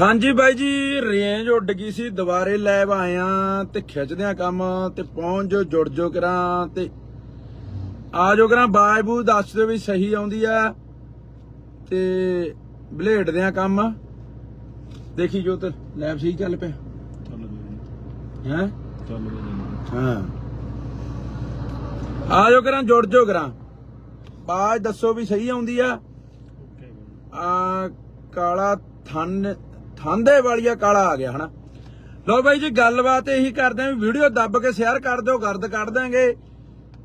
ਹਾਂਜੀ ਬਾਈ ਜੀ ਰੇਂਜ ਉੱਡ ਗਈ ਸੀ ਦੁਬਾਰੇ ਲੈਬ ਆਇਆ ਤੇ ਖਿੱਚਦੇ ਆ ਕੰਮ ਤੇ ਪਹੁੰਚ ਜੋ ਜੁੜ ਜੋ ਕਰਾਂ ਤੇ ਆ ਜੋ ਕਰਾਂ ਬਾਜਬੂ ਦੱਸ ਦਿਓ ਵੀ ਸਹੀ ਆਉਂਦੀ ਆ ਤੇ ਬਲੇਡ ਦੇ ਆ ਕੰਮ। ਦੇਖੀ ਜੋ ਤੇ ਲੈਬ ਸਹੀ ਚੱਲ ਪਿਆ। ਹੈ? ਹਾਂ। ਆ ਜੋ ਕਰਾਂ ਜੁੜ ਜੋ ਕਰਾਂ। ਬਾਜ ਦੱਸੋ ਵੀ ਸਹੀ ਆਉਂਦੀ ਆ। ਆ ਕਾਲਾ ਥਨ ਥਾਂਦੇ ਵਾਲੀਆ ਕਾਲਾ ਆ ਗਿਆ, ਹਨਾ? ਲੋ ਬਾਈ ਜੀ, ਗੱਲਬਾਤ ਇਹੀ ਕਰਦੇ ਆਂ ਵੀ ਵੀਡੀਓ ਦੱਬ ਕੇ ਸ਼ੇਅਰ ਕਰ ਦਿਓ, ਗਰਦ ਕੱਢ ਦਾਂਗੇ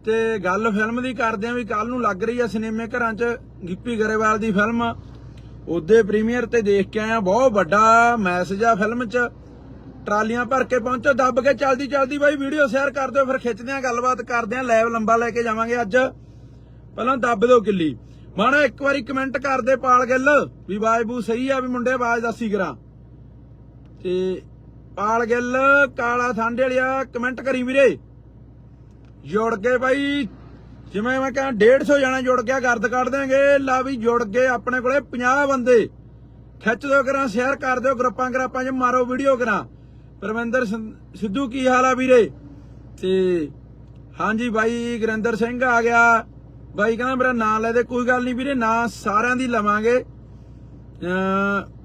ਤੇ ਗੱਲ ਫਿਲਮ ਦੀ ਕਰਦੇ ਆਂ ਵੀ ਕੱਲ ਨੂੰ ਲੱਗ ਰਹੀ ਆ ਸਿਨੇਮੇ ਘਰਾਂ 'ਚ, ਗਿੱਪੀ ਗਰੇਵਾਲ ਦੀ ਫਿਲਮ। ਉਹਦੇ ਪ੍ਰੀਮੀਅਰ ਤੇ ਦੇਖ ਕੇ ਆਇਆ, ਬਹੁਤ ਵੱਡਾ ਮੈਸੇਜ ਆ ਫਿਲਮ 'ਚ। ਟਰਾਲੀਆਂ ਭਰ ਕੇ ਪਹੁੰਚੋ, ਦੱਬ ਕੇ ਚਲਦੀ ਚਲਦੀ ਬਾਈ, ਵੀਡੀਓ ਸ਼ੇਅਰ ਕਰ ਦਿਓ, ਫਿਰ ਖਿੱਚਦੇ ਆਂ ਗੱਲਬਾਤ ਕਰਦੇ ਆਂ ਲਾਈਵ ਲੰਬਾ ਲੈ ਕੇ ਜਾਵਾਂਗੇ ਅੱਜ। ਪਹਿਲਾਂ ਦੱਬ ਦਿਓ ਕਿੱਲੀ ਮਾਣਾ ਇੱਕ ਵਾਰੀ ਕਮੈਂਟ ਕਰਦੇ ਪਾਲ ਗਿੱਲ, ਵੀ ਬਾਜਬੂ ਸਹੀ ਆ, ਵੀ ਮੁੰਡੇ ਆਵਾਜ਼ ਦੱਸੀ ਕਰਾਂ ਤੇ ਪਾਲ ਗਿੱਲ, ਕਾਲਾ ਥਾਂਡੇ ਵਾਲਿਆ ਕਮੈਂਟ ਕਰੀ ਵੀਰੇ। ਜੁੜ ਗਏ ਬਾਈ, ਜਿਵੇਂ ਮੈਂ ਕਹਾਂ 150 ਜਾਣਾ ਜੁੜ ਗਿਆ, ਗਰਦ ਕੱਢ ਦਿਆਂਗੇ ਲਾ ਵੀ ਜੁੜ ਗਏ ਆਪਣੇ ਕੋਲੇ 50 ਬੰਦੇ। ਖਿੱਚ ਦਿਓ ਕਰਾਂ ਸ਼ੇਅਰ ਕਰ ਦਿਓ, ਗਰੁੱਪਾਂ ਗਰਾਪਾਂ 'ਚ ਮਾਰੋ ਵੀਡੀਓ ਕਰਾਂ। ਪਰਵਿੰਦਰ ਸਿੱਧੂ ਕੀ ਹਾਲ ਆ ਵੀਰੇ? ਤੇ ਹਾਂਜੀ ਬਾਈ, ਗੁਰਿੰਦਰ ਸਿੰਘ ਆ ਗਿਆ। ਬਾਈ ਕਹਿੰਦਾ ਮੇਰਾ ਨਾਂ ਲੈ ਦੇ, ਕੋਈ ਗੱਲ ਨਹੀਂ ਵੀਰੇ, ਨਾਂ ਸਾਰਿਆਂ ਦੀ ਲਵਾਂਗੇ। ਅਮ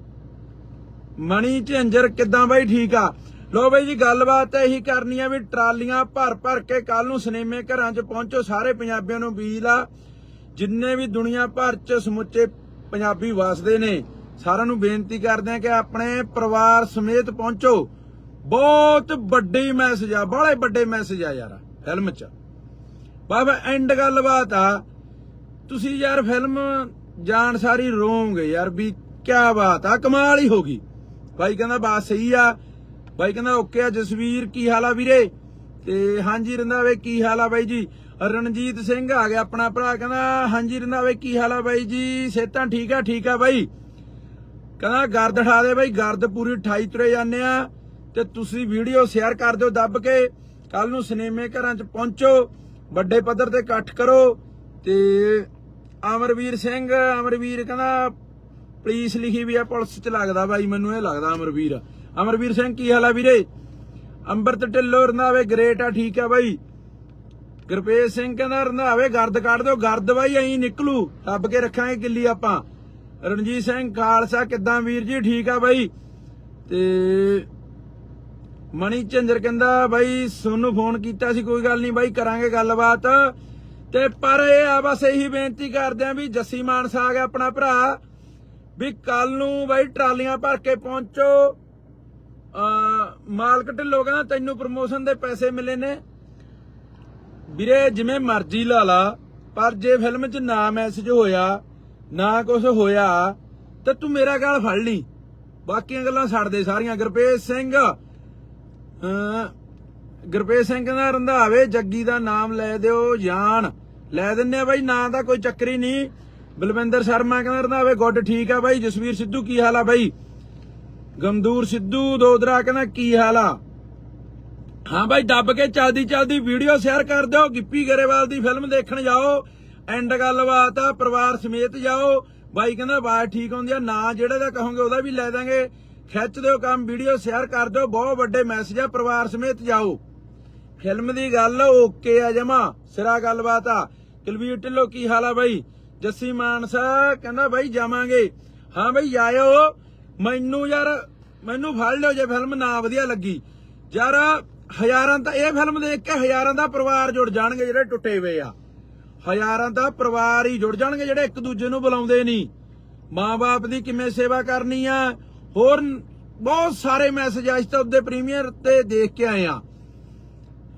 ਮਣੀ ਝੰਜਰ ਕਿੱਦਾਂ ਬਾਈ ਠੀਕ ਆ? ਲੋ ਬਾਈ ਜੀ, ਗੱਲਬਾਤ ਤਾਂ ਇਹੀ ਕਰਨੀ ਆ ਵੀ ਟਰਾਲੀਆਂ ਭਰ ਭਰ ਕੇ ਕੱਲ ਨੂੰ ਸਿਨੇਮੇ ਘਰਾਂ 'ਚ ਪਹੁੰਚੋ, ਸਾਰੇ ਪੰਜਾਬੀਆਂ ਨੂੰ ਅਪੀਲ ਆ, ਜਿੰਨੇ ਵੀ ਦੁਨੀਆ ਭਰ 'ਚ ਸਮੁੱਚੇ ਪੰਜਾਬੀ ਵਸਦੇ ਨੇ, ਸਾਰਿਆਂ ਨੂੰ ਬੇਨਤੀ ਕਰਦੇ ਆ ਕਿ ਆਪਣੇ ਪਰਿਵਾਰ ਸਮੇਤ ਪਹੁੰਚੋ। ਬਹੁਤ ਵੱਡੀ ਮੈਸੇਜ ਆ, ਬਾਹਲੇ ਵੱਡੇ ਮੈਸੇਜ ਆ ਯਾਰ ਫਿਲਮ 'ਚ। ਬਾਬਾ ਐਂਡ ਗੱਲਬਾਤ ਆ। ਤੁਸੀਂ ਯਾਰ ਫਿਲਮ ਜਾਣ ਸਾਰੀ ਰੋਂਗੇ ਯਾਰ ਵੀ ਕਿਆ ਬਾਤ ਆ, ਕਮਾਲ ਹੀ ਹੋ ਗਈ। ਬਾਈ ਕਹਿੰਦਾ ਬਾਤ ਸਹੀ ਆ। ਬਾਈ ਕਹਿੰਦਾ ਓਕੇ ਆ ਜਸਵੀਰ, ਕੀ ਹਾਲ ਆ ਵੀਰੇ? ਤੇ ਹਾਂਜੀ ਰੰਦਾਵੇ ਕੀ ਹਾਲ ਆ ਬਾਈ ਜੀ? ਰਣਜੀਤ ਸਿੰਘ ਆ ਗਿਆ ਆਪਣਾ ਭਰਾ ਕਹਿੰਦਾ, ਹਾਂਜੀ ਰੰਦਾਵੇ ਕੀ ਹਾਲ ਆ ਬਾਈ ਜੀ? ਸਿਹਤਾਂ ਠੀਕ ਆ ਠੀਕ ਆ ਬਾਈ? ਕਹਿੰਦਾ ਗਰਦ ਠਾ ਦੇ ਬਾਈ, ਗਰਦ ਪੂਰੀ 28 ਤੁਰੇ ਜਾਂਦੇ ਆ। ਤੇ ਤੁਸੀਂ ਵੀਡੀਓ ਸ਼ੇਅਰ ਕਰ ਦਿਓ ਦੱਬ ਕੇ। ਕੱਲ ਨੂੰ ਸਿਨੇਮੇ ਘਰਾਂ 'ਚ ਪਹੁੰਚੋ, ਵੱਡੇ ਪੱਧਰ ਤੇ ਇਕੱਠ ਕਰੋ। ਤੇ ਅਮਰਵੀਰ ਸਿੰਘ, ਅਮਰਵੀਰ ਕਹਿੰਦਾ ਪੁਲਿਸ ਲਿਖੀ ਵੀ ਆ, ਪੁਲਿਸ 'ਚ ਲੱਗਦਾ ਬਾਈ ਮੈਨੂੰ ਇਹ ਲੱਗਦਾ ਅਮਰਵੀਰ। ਅਮਰਵੀਰ ਸਿੰਘ, ਕੀ ਹਾਲ ਆ ਵੀਰੇ? ਅੰਬਰਤ ਢਿੱਲੋਂ ਰੰਧਾਵੇ ਗ੍ਰੇਟ ਆ, ਠੀਕ ਆ ਬਾਈ। ਗੁਰਪ੍ਰੀਤ ਸਿੰਘ ਕਹਿੰਦਾ, ਰੰਧਾਵੇ, ਗਰਦ ਕੱਢ ਦਿਓ, ਗਰਦ ਬਾਈ ਐਂ ਨਿਕਲੂ। ਦੱਬ ਕੇ ਰੱਖਾਂਗੇ ਕਿੱਲੀ ਆਪਾਂ। ਰਣਜੀਤ ਸਿੰਘ, ਖਾਲਸਾ, ਕਿੱਦਾਂ ਵੀਰ ਜੀ, ਠੀਕ ਆ ਬਾਈ? ਤੇ ਮਣੀ ਚੰਦਰ ਕਹਿੰਦਾ, ਬਾਈ, ਸੋਨੂੰ ਫੋਨ ਕੀਤਾ ਸੀ, ਕੋਈ ਗੱਲ ਨਹੀਂ ਬਾਈ, ਕਰਾਂਗੇ ਗੱਲਬਾਤ। ਤੇ ਪਰ ਇਹ ਆ, ਬਸ ਇਹੀ ਬੇਨਤੀ ਕਰਦੇ ਆ ਵੀ ਜੱਸੀ ਮਾਨਸਾ ਆ ਗਿਆ ਆਪਣਾ ਭਰਾ। ਵੀ ਕੱਲ ਨੂੰ ਬਾਈ ਟਰਾਲੀਆਂ ਭਰ ਕੇ ਪਹੁੰਚੋ। ਅ ਮਾਲਕ ਢਿੱਲੋਂ ਕਹਿੰਦਾ, ਤੈਨੂੰ ਪ੍ਰਮੋਸ਼ਨ ਦੇ ਪੈਸੇ ਮਿਲੇ ਨੇ। ਵੀਰੇ, ਜਿਵੇਂ ਮਰਜ਼ੀ ਲਾ ਲਾ, ਪਰ ਜੇ ਫਿਲਮ 'ਚ ਨਾ ਮੈਸੇਜ ਹੋਇਆ, ਨਾ ਕੁਝ ਹੋਇਆ, ਤੇ ਤੂੰ ਮੇਰਾ ਗਾਲ ਫੜ ਲਈ। ਬਾਕੀਆਂ ਗੱਲਾਂ ਛੱਡ ਦੇ ਸਾਰੀਆਂ। ਗੁਰਪ੍ਰੀਤ ਸਿੰਘ ਅਮ ਗੁਰਪ੍ਰੀਤ ਸਿੰਘ ਕਹਿੰਦਾ ਰੰਧਾਵੇ, ਜੱਗੀ ਦਾ ਨਾਮ ਲੈ ਦਿਓ, ਜਾਨ। ਲੈ ਦਿੰਨੇ ਆ ਬਾਈ, ਨਾਂ ਦਾ ਕੋਈ ਚੱਕਰੀ ਨਹੀਂ। ਬਲਵਿੰਦਰ ਸ਼ਰਮਾ ਕਹਿੰਦਾ ਰੰਧਾਵੇ ਗੁੱਡ ਠੀਕ ਆ ਬਾਈ, ਜਸਵੀਰ ਸਿੱਧੂ ਕੀ ਹਾਲ ਆ ਬਾਈ? ਗਮਦੂਰ ਸਿੱਧੂ, ਦੋਦਰਾ ਕਹਿੰਦਾ ਕੀ ਹਾਲ ਆ? ਹਾਂ ਬਾਈ, ਦੱਬ ਕੇ ਚਲਦੀ ਚਲਦੀ ਵੀਡੀਓ ਸ਼ੇਅਰ ਕਰ ਦਿਓ, ਗਿੱਪੀ ਗਰੇਵਾਲ ਦੀ ਫਿਲਮ ਦੇਖਣ ਜਾਓ ਐਂਡ ਗੱਲਬਾਤ ਆ, ਪਰਿਵਾਰ ਸਮੇਤ ਜਾਓ। ਬਾਈ ਕਹਿੰਦਾ ਆਵਾਜ਼ ਠੀਕ ਆਉਂਦੀ ਆ, ਨਾ ਜਿਹੜੇ ਦਾ ਕਹੋਗੇ ਉਹਦਾ ਵੀ ਲੈ ਦਾਂਗੇ। ਖਿੱਚ ਦਿਓ ਕੰਮ, ਵੀਡੀਓ ਸ਼ੇਅਰ ਕਰ ਦਿਓ, ਬਹੁਤ ਵੱਡੇ ਮੈਸੇਜ ਆ, ਪਰਿਵਾਰ ਸਮੇਤ ਜਾਓ। ਫਿਲਮ ਦੀ ਗੱਲ, ਓਕੇ ਆ ਜਮਾ, ਸਿਰਾ ਗੱਲਬਾਤ ਆ। ਕੁਲਵੀਰ ਢਿੱਲੋ ਕੀ ਹਾਲ ਆ ਬਾਈ? ਜੱਸੀ ਮਾਨਸਾ ਕਹਿੰਦਾ ਬਾਈ ਜਾਵਾਂਗੇ। ਹਾਂ ਬਾਈ ਆਇਓ ਮੈਨੂੰ ਯਾਰ, ਮੈਨੂੰ ਫੜ ਲਿਓ ਜੇ ਫਿਲਮ ਨਾ ਵਧੀਆ ਲੱਗੀ। ਯਾਰ, ਹਜ਼ਾਰਾਂ ਤਾਂ ਇਹ ਫਿਲਮ ਦੇਖ ਕੇ ਹਜ਼ਾਰਾਂ ਦਾ ਪਰਿਵਾਰ ਜੁੜ ਜਾਣਗੇ ਜਿਹੜੇ ਟੁੱਟੇ ਹੋਏ ਆ। ਹਜ਼ਾਰਾਂ ਦਾ ਪਰਿਵਾਰ ਹੀ ਜੁੜ ਜਾਣਗੇ ਜਿਹੜੇ ਇੱਕ ਦੂਜੇ ਨੂੰ ਬੁਲਾਉਂਦੇ ਨਹੀਂ। ਮਾਂ-ਬਾਪ ਦੀ ਕਿਵੇਂ ਸੇਵਾ ਕਰਨੀ ਆ? ਹੋਰ ਬਹੁਤ ਸਾਰੇ ਮੈਸੇਜ ਅੱਜ ਤੱਕ ਉਹਦੇ ਪ੍ਰੀਮੀਅਰ ਤੇ ਦੇਖ ਕੇ ਆਏ ਆ।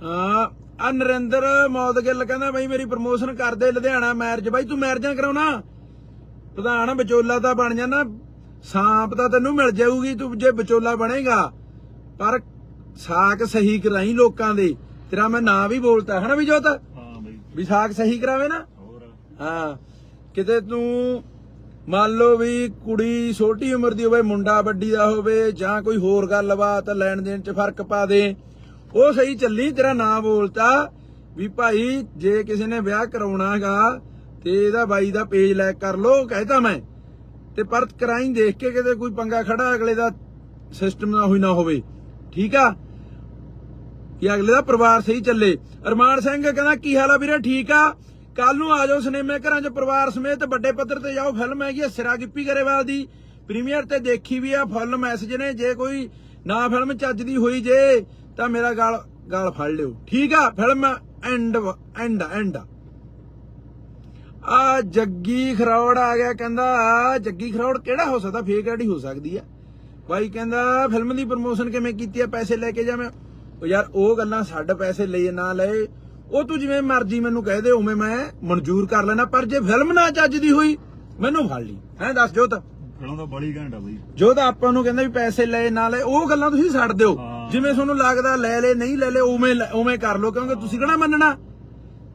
ਆ ਆ ਨਰਿੰਦਰ ਮੌਦਗਿੱਲ ਕਹਿੰਦਾ ਬਈ ਮੇਰੀ ਪ੍ਰਮੋਸ਼ਨ ਕਰ ਦੇ ਲੁਧਿਆਣਾ ਮੈਰਿਜ ਬਾਈ ਤੂੰ ਮੈਰਿਜਾਂ ਕਰਾਉਣਾ ਪ੍ਰਧਾਨ ਵਿਚੋਲਾ ਤਾਂ ਬਣ ਜਾਣਾ ਸਾਂਪ ਤਾਂ ਤੈਨੂੰ ਮਿਲ ਜਾਊਗੀ ਤੂੰ ਜੇ ਵਿਚੋਲਾ ਬਣੇਗਾ। ਪਰ ਸਾਕ ਸਹੀ ਕਰਾਈ ਲੋਕਾਂ ਦੇ। ਤੇਰਾ ਮੈਂ ਨਾਂ ਵੀ ਬੋਲਤਾ ਹਨਾ ਵੀ ਜੋਤ? ਹਾਂ ਬਈ। ਵੀ ਸਾਕ ਸਹੀ ਕਰਾਵੇ ਨਾ? ਹੋਰ? ਹਾਂ। ਕਿਤੇ ਤੂੰ ਮੰਨ ਲਓ ਵੀ ਕੁੜੀ ਛੋਟੀ ਉਮਰ ਦੀ ਹੋਵੇ ਮੁੰਡਾ ਵੱਡੀ ਦਾ ਹੋਵੇ ਜਾਂ ਕੋਈ ਹੋਰ ਗੱਲਬਾਤ ਲੈਣ ਦੇਣ ਚ ਫ਼ਰਕ ਪਾ ਦੇ। ਉਹ ਸਹੀ ਚੱਲੀ, ਤੇਰਾ ਨਾਂ ਬੋਲਤਾ ਵੀ ਭਾਈ, ਜੇ ਕਿਸੇ ਨੇ ਵਿਆਹ ਕਰਾਉਣਾਗਾ ਤੇ ਇਹਦਾ ਬਾਈ ਦਾ ਪੇਜ ਲਾਇਕ ਕਰ ਲੋ ਕਹਿਤਾ ਮੈਂ। ਤੇ ਪਰ ਕਰਾਈ ਦੇਖ ਕੇ ਕਿਤੇ ਕੋਈ ਪੰਗਾ ਖੜਾ, ਅਗਲੇ ਦਾ ਸਿਸਟਮ ਨਾ ਹੋਈ ਨਾ ਹੋਵੇ। ਠੀਕ ਆ? ਕਿ ਅਗਲੇ ਦਾ ਪਰਿਵਾਰ ਸਹੀ ਚੱਲੇ। ਅਰਮਾਨ ਸਿੰਘ ਕਹਿੰਦਾ, ਕੀ ਹਾਲ ਆ ਵੀਰੇ, ਠੀਕ ਆ? ਕੱਲ ਨੂੰ ਆ ਜਾਓ ਸਿਨੇਮੇ ਘਰਾਂ 'ਚ ਪਰਿਵਾਰ ਸਮੇਤ, ਵੱਡੇ ਪੱਧਰ ਤੇ ਜਾਓ। ਫਿਲਮ ਹੈਗੀ ਆ ਸਿਰਾ ਗਿੱਪੀ ਗਰੇਵਾਲ ਦੀ। ਪ੍ਰੀਮੀਅਰ ਤੇ ਦੇਖੀ ਵੀ ਆ ਫੁੱਲ ਮੈਸੇਜ ਨੇ। ਜੇ ਕੋਈ ਨਾ ਫਿਲਮ ਚੱਜਦੀ ਹੋਈ ਜੇ ਤਾਂ ਮੇਰਾ ਗਾਲ ਗਾਲ ਫੜ ਲਿਓ। ਠੀਕ ਆ ਫਿਲਮ ਐਂਡ ਐਂਡ ਐਂਡ ਆ ਜੱਗੀ ਖਰੌੜ ਆ ਗਿਆ ਕਹਿੰਦਾ ਜੱਗੀ ਖਰੌੜ ਕਿਹੜਾ ਹੋ ਸਕਦਾ? ਫੇਕ ਆਈਡੀ ਹੋ ਸਕਦੀ ਆ। ਬਾਈ ਕਹਿੰਦਾ ਫਿਲਮ ਦੀ ਪ੍ਰਮੋਸ਼ਨ ਕਿਵੇਂ ਕੀਤੀ ਆ? ਪੈਸੇ ਲੈ ਕੇ ਜਾਵੇਂ? ਉਹ ਯਾਰ ਉਹ ਗੱਲਾਂ ਛੱਡ ਪੈਸੇ ਲਏ ਨਾ ਲਏ ਉਹ ਤੂੰ ਜਿਵੇਂ ਮਰਜ਼ੀ ਮੈਨੂੰ ਕਹਿ ਦੇ ਉਵੇਂ ਮੈਂ ਮਨਜ਼ੂਰ ਕਰ ਲੈਣਾ। ਪਰ ਜੇ ਫਿਲਮ ਨਾ ਚੱਜਦੀ ਹੋਈ ਮੈਨੂੰ ਫੜ ਲਈ। ਹੈਂ ਦੱਸ ਜੋਤ? ਫਿਲਮ ਤਾਂ ਬੜੀ ਘੈਂਟ ਬਈ। ਜੋਤ ਆਪਾਂ ਨੂੰ ਕਹਿੰਦਾ ਵੀ ਪੈਸੇ ਲਏ ਨਾ ਲਏ ਉਹ ਗੱਲਾਂ ਤੁਸੀਂ ਛੱਡ ਦਿਓ। ਜਿਵੇਂ ਤੁਹਾਨੂੰ ਲੱਗਦਾ ਲੈ ਲੈ ਨਹੀਂ ਲੈ ਲੈ ਉਵੇਂ ਉਵੇਂ ਕਰ ਲਓ ਕਿਉਂਕਿ ਤੁਸੀਂ ਕਿਹੜਾ ਮੰਨਣਾ?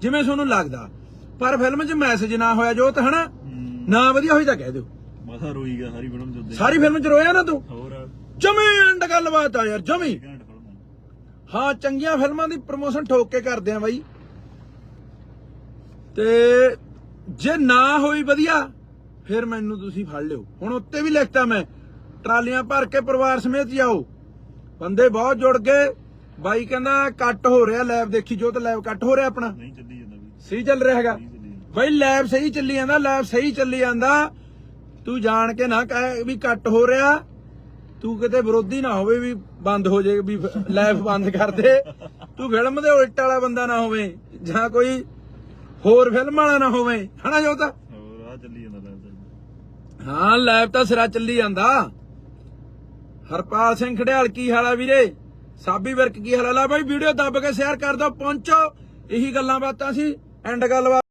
ਜਿਵੇਂ ਤੁਹਾਨੂੰ ਲੱਗਦਾ। ਪਰ ਫਿਲਮ 'ਚ ਮੈਸੇਜ ਨਾ ਹੋਇਆ ਜੋਤ ਹਨਾ? ਹੂੰ। ਨਾ ਵਧੀਆ ਹੋਈ ਤਾਂ ਕਹਿ ਦਿਓ। ਮਸਾ ਰੋਈ ਗਿਆ ਸਾਰੀ ਫਿਲਮ ਜੁੱਦੇ ਸਾਰੀ ਫਿਲਮ 'ਚ ਰੋਇਆ ਨਾ ਤੂੰ? ਹੋਰ। ਜਮੀ ਐਂਡ ਗੱਲਬਾਤ ਆ ਯਾਰ ਜਮੀ। ਹਾਂ ਚੰਗੀਆਂ ਫਿਲਮਾਂ ਦੀ ਪ੍ਰਮੋਸ਼ਨ ਠੋਕ ਕੇ ਕਰਦੇ ਆ ਬਾਈ। ਤੇ ਜੇ ਨਾ ਹੋਈ ਵਧੀਆ ਫਿਰ ਮੈਨੂੰ ਤੁਸੀਂ ਫੜ ਲਿਓ। ਹੁਣ ਉੱਤੇ ਵੀ ਲਿਖਤਾ ਮੈਂ ਟਰਾਲੀਆਂ ਭਰ ਕੇ ਪਰਿਵਾਰ ਸਮੇਤ ਜਾਓ। ਬੰਦੇ ਬਹੁਤ ਜੁੜ ਗਏ। ਬਾਈ ਕਹਿੰਦਾ ਕੱਟ ਹੋ ਰਿਹਾ ਲੈਬ ਦੇਖੀ ਜੋ ਤੇ ਲੈਬ ਕੱਟ ਹੋ ਰਿਹਾ ਆਪਣਾ? ਨਹੀਂ ਚੱਲੀ ਜਾਂਦਾ ਸਹੀ ਚੱਲ ਰਿਹਾ ਹੈਗਾ। ਬਾਈ ਲੈਬ ਸਹੀ ਚੱਲੀ ਜਾਂਦਾ ਲੈਬ ਸਹੀ ਚੱਲੀ ਜਾਂਦਾ। ਤੂੰ ਜਾਣ ਕੇ ਨਾ ਕਹੇ ਵੀ ਕੱਟ ਹੋ ਰਿਹਾ। ਤੂੰ ਕਿਤੇ ਵਿਰੋਧੀ ਨਾ ਹੋਵੇ ਵੀ ਬੰਦ ਹੋ ਜਾਏ ਵੀ ਲੈਬ ਬੰਦ ਕਰ ਦੇ। ਤੂੰ ਫਿਲਮ ਦੇ ਉਲਟ ਵਾਲਾ ਬੰਦਾ ਨਾ ਹੋਵੇ ਜਾਂ ਕੋਈ ਹੋਰ ਫਿਲਮ ਵਾਲਾ ਨਾ ਹੋਵੇ। ਹਨਾ ਜੋਤਾ? ਹੋਰ ਆ ਚੱਲੀ ਜਾਂਦਾ ਲੱਗਦਾ ਹਾਂ ਲੈਬ ਤਾਂ ਸਿਰਾ ਚੱਲੀ ਜਾਂਦਾ। ਹਰਪਾਲ ਸਿੰਘ ਖੜਿਆਲ ਕੀ ਹਾਲ ਆ ਵੀਰੇ? ਸਾਬੀ ਵਿਰਕ, ਕੀ ਹਾਲ ਆ? ਲੈ ਬਾਈ ਵੀਡੀਓ ਦੱਬ ਕੇ ਸ਼ੇਅਰ ਕਰ ਦਿਓ, ਪਹੁੰਚੋ। ਇਹੀ ਗੱਲਾਂ ਬਾਤਾਂ ਸੀ ਐਂਡ ਗੱਲਬਾਤ।